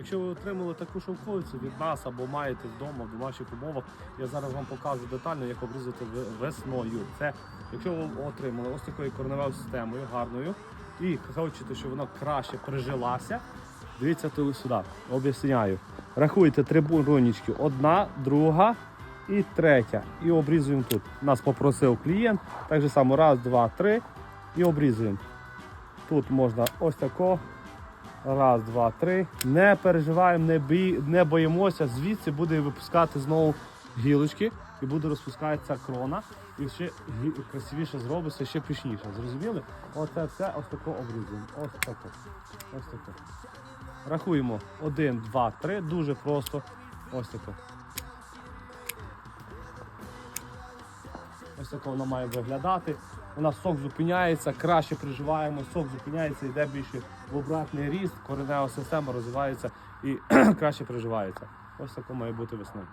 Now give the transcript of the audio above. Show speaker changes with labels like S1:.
S1: Якщо ви отримали таку шовковицю від нас або маєте вдома в домашніх умовах, я зараз вам покажу детально, як обрізати весною. Це якщо ви отримали ось такою кореневою системою гарною і хочете, щоб вона краще прижилася, дивіться то сюди, об'ясняю. Рахуйте три буронічки. Одна, друга і третя. І обрізуємо тут. Нас попросив клієнт. Так само раз, два, три. І обрізуємо. Тут можна ось тако. Раз, два, три. Не переживаємо, не, бій, не боїмося. Звідси буде випускати знову гілочки і буде розпускатися крона. І ще красивіше зробиться, ще пишніше. Зрозуміли? Оце все ось тако обрізуємо. Ось тако. Ось тако. Рахуємо. Один, два, три. Дуже просто. Ось тако. Ось так вона має виглядати. У нас сок зупиняється, краще приживаємо, сок зупиняється, йде більше в обратний ріст, коренева система розвивається і краще приживається. Ось таке має бути весною.